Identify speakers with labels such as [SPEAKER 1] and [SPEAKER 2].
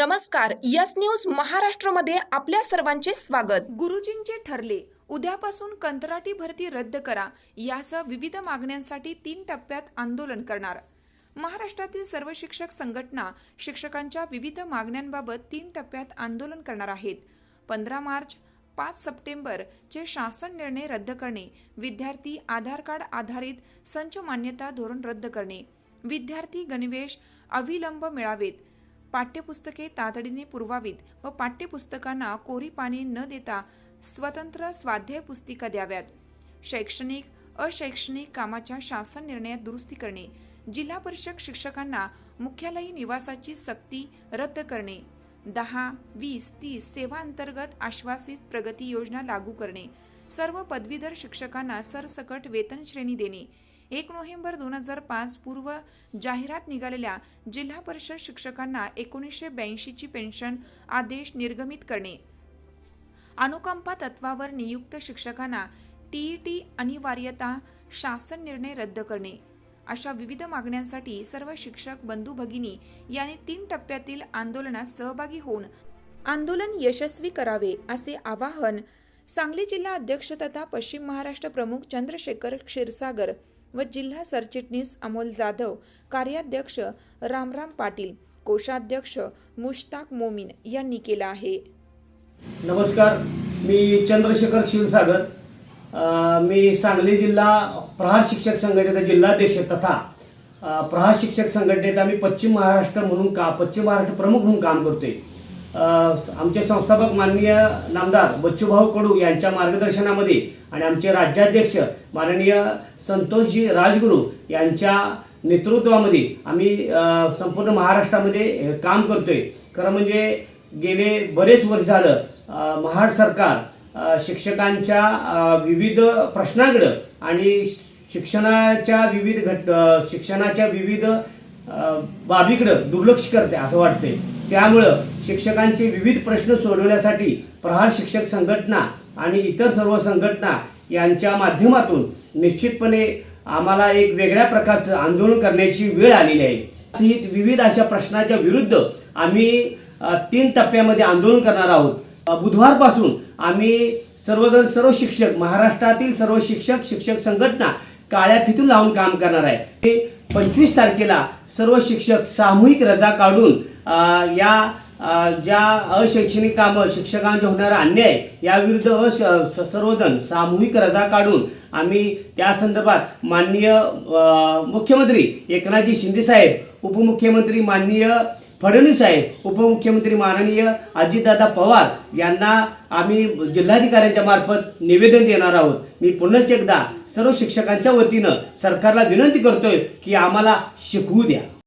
[SPEAKER 1] नमस्कार yes news महाराष्ट्रमध्ये आपल्या सर्वांचे स्वागत.
[SPEAKER 2] गुरुजींचे ठरले उद्यापासून कंत्राटी भरती रद्द करा यासह विविध मागण्यांसाठी तीन टप्प्यात आंदोलन करणार. महाराष्ट्रातील सर्व शिक्षक संघटना शिक्षकांच्या विविध मागण्यांबाबत तीन टप्प्यात आंदोलन करणार आहेत. पंधरा मार्च पाच सप्टेंबर चे शासन निर्णय रद्द करणे विद्यार्थी आधार कार्ड आधारित संच मान्यता धोरण रद्द करणे. विद्यार्थी गणवेश अविलंब मिळावेत. पाठ्यपुस्तके तातडीने पुरवावीत व पाठ्यपुस्तकांना कोरी पाणी न देता स्वतंत्र स्वाध्याय पुस्तिका द्याव्यात. शैक्षणिक अशैक्षणिक कामाच्या शासन निर्णयात दुरुस्ती करणे जिल्हा परिषद शिक्षकांना मुख्यालयी निवासाची सक्ती रद्द करणे दहा वीस तीस सेवा अंतर्गत आश्वासित प्रगती योजना लागू करणे सर्व पदवीधर शिक्षकांना सरसकट वेतन श्रेणी देणे एक नोव्हेंबर दोन हजार पाच पूर्व जाहिरात निघालेल्या जिल्हा परिषद शिक्षकांना एकोणीसशे ब्याऐंशीची पेन्शन आदेश निर्गमित करणे. अनुकंपा तत्वावर नियुक्त शिक्षकांना टीईटी अनिवार्यता शासन निर्णय रद्द करणे. अशा विविध मागण्यांसाठी सर्व शिक्षक बंधू भगिनी यांनी तीन टप्प्यातील आंदोलनात सहभागी होऊन आंदोलन यशस्वी करावे असे आवाहन सांगली जिल्हा अध्यक्ष तथा पश्चिम महाराष्ट्र प्रमुख चंद्रशेखर क्षीरसागर व जिल्हा सरचिटणीस अमोल जाधव कार्याध्यक्ष रामराम पाटील कोषाध्यक्ष मुश्ताक मोमीन यांनी केला आहे.
[SPEAKER 3] नमस्कार मी चंद्रशेखर क्षीरसागर. मी सांगली जिल्हा प्रहार शिक्षक संघटनेचा जिल्हाध्यक्ष तथा प्रहार शिक्षक संघटनेत आम्ही पश्चिम महाराष्ट्र म्हणून का पश्चिम महाराष्ट्र प्रमुख म्हणून काम करतोय. आमचे संस्थापक माननीय नामदार बच्चूभाऊ कडू यांच्या मार्गदर्शनामध्ये आणि आमचे राज्याध्यक्ष माननीय संतोषजी राजगुरू यांच्या नेतृत्वामध्ये आम्ही संपूर्ण महाराष्ट्रामध्ये काम करतोय. खरं म्हणजे गेले बरेच वर्ष झालं महाड सरकार शिक्षकांच्या विविध प्रश्नाकडं आणि शिक्षणाच्या विविध घट शिक्षणाच्या विविध बाबीकडं दुर्लक्ष करते असं वाटतंय. त्यामुळं शिक्षकांचे विविध प्रश्न सोडवण्यासाठी प्रहार शिक्षक संघटना आणि इतर सर्व संघटना यांच्या माध्यमातून निश्चितपणे आम्हाला एक वेगळ्या प्रकारचं आंदोलन करण्याची वेळ आलेली आहे. विविध अशा प्रश्नाच्या विरुद्ध आम्ही तीन टप्प्यामध्ये आंदोलन करणार आहोत. बुधवारपासून आम्ही सर्वजण सर्व शिक्षक महाराष्ट्रातील सर्व शिक्षक शिक्षक संघटना काळ्या फितून लावून काम करणार आहे. ते पंचवीस तारखेला सर्व शिक्षक सामूहिक रजा काढून या ज्या अशैक्षणिक कामं शिक्षकांचे होणारा अन्याय याविरुद्ध अश स- सर्वजण सामूहिक रजा काढून आम्ही त्या संदर्भात माननीय मुख्यमंत्री एकनाथजी शिंदे साहेब उपमुख्यमंत्री माननीय फडणवीस साहेब उपमुख्यमंत्री माननीय अजितदादा पवार यांना आम्ही जिल्हाधिकाऱ्यांच्या मार्फत निवेदन देणार आहोत. मी पुन्हा एकदा सर्व शिक्षकांच्या वतीनं सरकारला विनंती करतोय की आम्हाला शिकवू द्या.